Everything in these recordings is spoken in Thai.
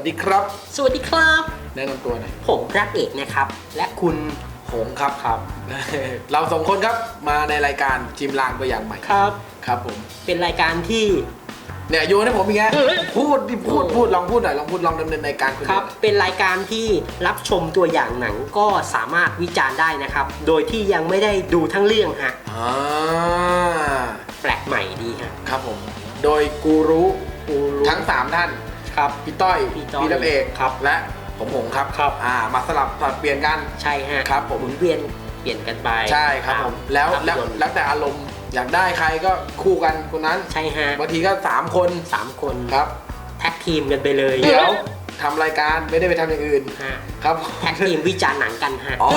วัสดีครับ สวัสดีครับ แนะนำตัวหน่อยผมพระเอกนะครับ และคุณหงครับครับ เราสองคนครับมาในรายการจิมลางตัวอย่างใหม่ครับ ครับผม เป็นรายการที่เนี่ยโยนให้ผมอีกแล้วพูดดิพูดพูดลองพูดหน่อยลองพูดลองดำเนินรายการคุณครับหน่อยเป็นรายการที่รับชมตัวอย่างหนังก็สามารถวิจารณ์ได้นะครับ โดยที่ยังไม่ได้ดูทั้งเรื่องฮะอ่าแปลกใหม่ดีฮะครับผม โดยกูรู้กูรู้ทั้ง 3 ท่าน ครับพี่ต้อยพี่ต้อยรับเอกครับและผมหงครับครับอ่ามาสลับสลับเปลี่ยนกันใช่ฮะครับผมหมุนเวียนเปลี่ยนกันไปใช่ครับผมแล้วภาพแล้วยนตร์แล้วแต่อารมณ์อยากได้ใครก็คู่กันคนนั้นใช่ฮะบางทีก็ 3 คนสามคนครับแท็กทีมกันไปเลยเดี๋ยวทำรายการไม่ได้ไปทำอย่างอื่นฮะครับแท็กทีมวิจารณ์หนังกันฮะอ๋อ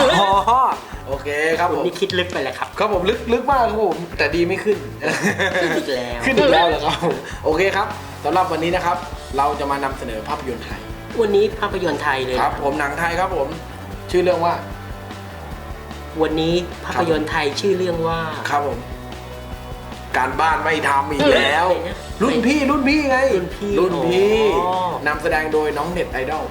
โอเคครับคุณผมนี่คิดลึกไปเลยครับครับผมลึกลึกมากครับผมแต่ดีไม่ขึ้นขึ้นอีกแล้วขึ้นอีกแล้วเหรอครับผมโอเคครับสำหรับวันนี้นะครับ เราจะมานำเสนอภาพยนตร์ไทย วันนี้ภาพยนตร์ไทยเลยครับ ผมหนังไทยครับผม ชื่อเรื่องว่า วันนี้ภาพยนตร์ไทยชื่อเรื่องว่า ครับผม การบ้านไม่ทำอีกแล้วอะไรนะรุ่นพี่รุ่นพี่ไงรุ่นพี่รุ่นพี่อ๋อ นำแสดงโดยน้องเน็ตไอดอล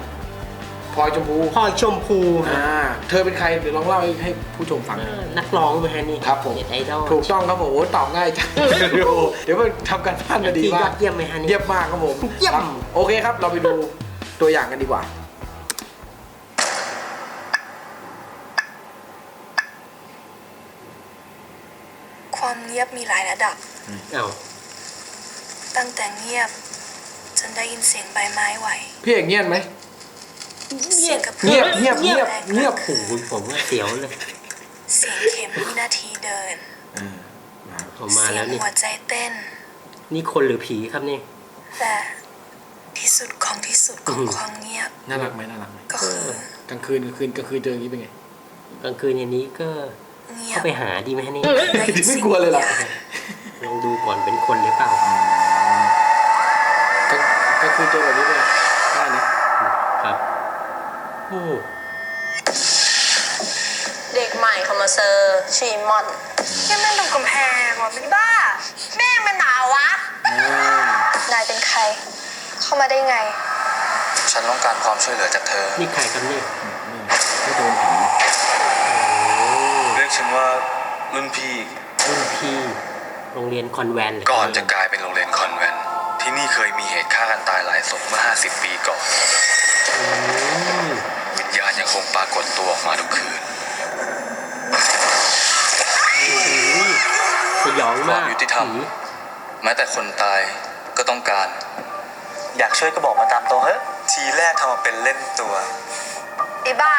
พลอยชมพูพ่อชมพูฮะอ่าเธอเป็นใครเดี๋ยวลองเล่าให้ให้ผู้ชมฟังเออนักร้องไหมฮะนี่ครับผมเน็ตไอดอลถูกต้องครับผมโอ้ตอบง่ายจังโอ้เดี๋ยวไปทำการบ้านมาดีที่ยมาอกดเยี่ยมไหมฮะนี่เยี่ยมมากครับผมเยี่ยมครับโอเคครับ เราไปดูตัวอย่างกันดีกว่าความเงียบมีหลายระดับเอ้าตั้งแต่เงียบ จนได้ยินเสียงใบไม้ไหว พี่เอกเงียบไหม เสียงกระเงีเพื่ยอบเงียบเงียบเงียบโอ้โหผมว่าเสียวเลยเสียงเข็มวินาทีเดินผมมาเสีแล้งวนี่หัวใจเต้น นี่คนหรือผีครับนี่และที่สุดของที่สุดของอืม ความเงียบน่ารักไหมน่ารักไหมก็คือกลางคืนกลางคืนกลางคืนเจออย่างนี้เป็นไง กลางคืนอย่างนี้ก็เงียเข้าบไปหาดีไหมฮะนี่ได้ยินไม่เสียงกลัวเลยเหรอวิญญาณลองดูก่อนเป็นคนหรือเปล่า กลางกลางคืนเจอแบบนี้เป็นไงได้นะครับ โอ้เด็กใหม่คอมมาเซอร์ชีมอนยังไม่ลงกำแพงว่ะพี่บ้า แม่งมันหนาวะอ่านายเป็นใคร เข้ามาได้ไง ฉันต้องการความช่วยเหลือจากเธอ นี่ใครครับนี่ไม่โดนผีเรียกฉันว่ารุ่นพี่ รุ่นพี่โรงเรียนคอนแวนต์เหรก่อนจะกลายเป็นโรงเรียนคอนแวนต์ที่นี่เคยมีเหตุฆ่ากันตายหลายศพเมื่อ 50 ปีก่อน อืม ปรากฏตัวออกมาทุกคืนสยองมากความยุติธรรมผีแม้แต่คนตายก็ต้องการ อยากช่วยก็บอกมาตามตัวเฮ้ยทีแรกทำมาเป็นเล่นตัวไอ้บ้า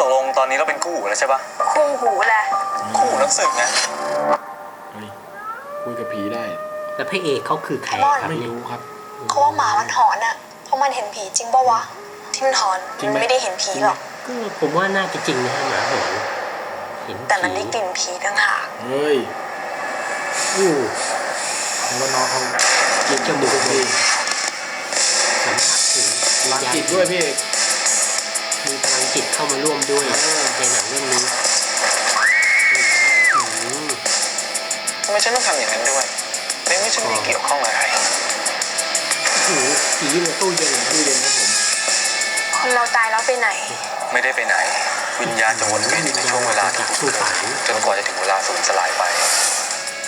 ตกลงตอนนี้เราเป็นคู่หูแล้วใช่ปะคู่หูแหละ คู่หูนักสืบไงเฮ้ยคุยกับผีได้ แล้วพระเอกเขาคือใครครับไม่นี่รู้ครับ เขาว่าหมามันหอนอะเพราะมันเห็นผีจริงปะวะ ที่มันหอนจริงไหมมันไม่ได้เห็นผีหรอก ก็ผมว่าน่าจะจริงนะฮะหมาหอนเห็นแต่มันได้ผีกลิ่นผีต่างหากเฮ้ยอู้แล้วาน้องเขากินจมูกดีสัมผัสถึงรักจิตด้วยพี่เอก มีพลังจิตเข้ามาร่วมด้วยอ่าในหนังเรื่องนี้อืมทำไมฉันต้องทำอย่างนั้นด้วยในเมื่อฉันไม่ได้เกี่ยวข้องอะไร โอ้โหผีในตู้เย็นตู้เย็นครับผมคน เราตายแล้วไปไหน ไม่ได้ไปไหน วิญญาณจะวนเวียนอยู่ในช่วงเวลาที่คุ้นเคยจนกว่าจะถึงเวลาสูญสลายไป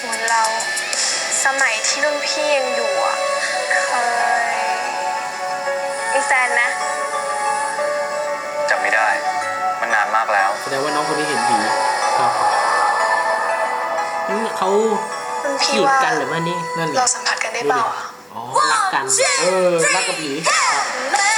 เหมือนเราสมัยที่รุ่นพี่ยังอยู่อะเคยมีแฟนไหมจำไม่ได้ มันนานมากแล้ว แสดงว่าน้องคนนี้เห็นผีครับนี่เขารุ่นพี่จีบว่ากันหรือว่านี่นั่นเหรเราอสัมผัสกันได้เปล่าอะ อ๋อรักกัน เออรักกับผี แม้ว่าฉันรู้แ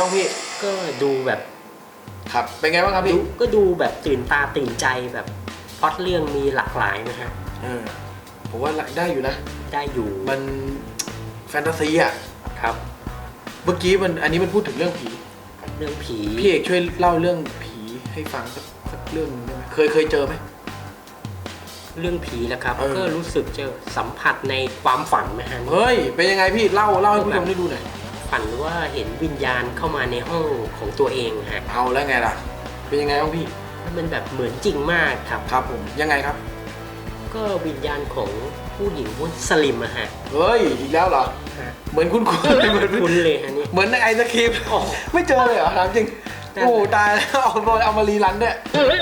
บ้างพี่ก็ดูแบบครับ เป็นไงบ้างครับดูพี่ก็ดูแบบตื่นตาตื่นใจแบบพล็อตเรื่องมีหลากหลายนะฮะเออผมว่าได้อยู่นะ ได้อยู่มันแฟนตาซีอะครับ เมื่อกี้มันอันนี้มันพูดถึงเรื่องผี เรื่องผีพี่เอกช่วยเล่าเรื่องผีให้ฟังสักสักเรื่องหนึ่งได้ไหมเคยเคยเจอไหม เรื่องผีนะครับ เออ ก็รู้สึกจะสัมผัสในความฝันนะฮะ เฮ้ย เป็นยังไงพี่เล่าเล่าให้ผู้ชมได้ดูหน่อย ฝันว่าเห็นวิญญาณเข้ามาในห้องของตัวเองฮะเอาแล้วไงล่ะ เป็นยังไงบ้างพี่แล้วมันแบบเหมือนจริงมากครับ ครับผม ยังไงครับ ก็วิญญาณของผู้หญิงมุสลิมอะฮะ เฮ้ย อีกแล้วเหรอ ฮะเหมือนคุณคุณเหมือนคุ้นเลยฮะนี่เหมือนในไอศครีมอ๋อไม่เจอเลยเหรอถามจริงนั่น โอ้ตายแล้วเอามาเอามารีรันด้วย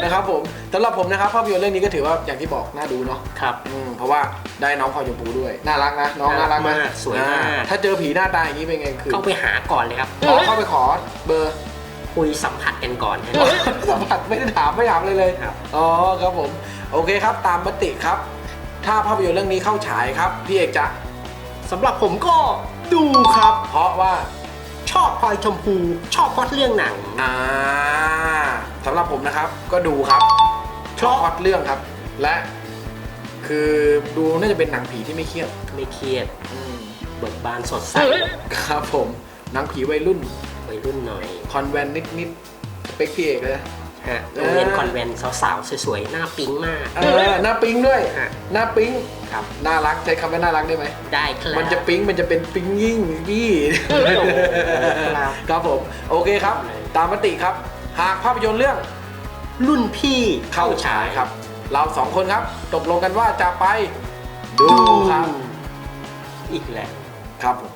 นะครับผมสำหรับผมนะครับภาพยนตร์เรื่องนี้ก็ถือว่าอย่างที่บอกน่าดูเนาะครับ อืมเพราะว่าได้น้องพลอยชมพูด้วย น่ารักนะ น้องน่าน่ารัรักกไหมมากสวยมาก อ่ถ้าเจอผีหน้าตาอย่างนี้เป็นไงคือเข้าไปหาก่อนเลยครับขอเข้าไปขอเบอร์ คุยสัมผัสกันก่อนฮะสัมผัสไม่ได้ถามไม่ถามเลยเลย ครับ อ๋อครับผม โอเคครับตามมติครับ ถ้าภาพยนตร์เรื่องนี้เข้าฉายครับ พี่เอกจะสำหรับผมก็ดูครับ เพราะว่า ชอบพลอยชมพู ชอบพล็อตเรื่องหนัง อ่าสำหรับผมนะครับ ก็ดูครับ ชอบพล็อตเรื่องครับ และคือดูน่าจะเป็นหนังผีที่ไม่เครียดไม่เครียดอืมเบิกบานสดใสครับผมหนังผีวัยรุ่นวัยรุ่นหน่อย คอนแวนนิดนิดๆสเปคพี่เอกเลยนะ ฮะโรงเรียนคอนแวนต์สาวๆสวยๆหน้าปิ๊งมาก เออหน้าปิ๊งด้วยฮะหน้าปิ๊งครับ น่ารักใช้คำว่าน่ารักได้ไหมได้ครับมันจะปิ๊งมันจะเป็นปิ๊งยิ่งพี่โอ้โหครับครับผมโอเคครับ ตามมติครับ หากภาพยนตร์เรื่องรุ่นพี่เข้าฉายครับ เราสองคนครับ ตกลงกันว่าจะไปดูครับ อีกแล้วครับผม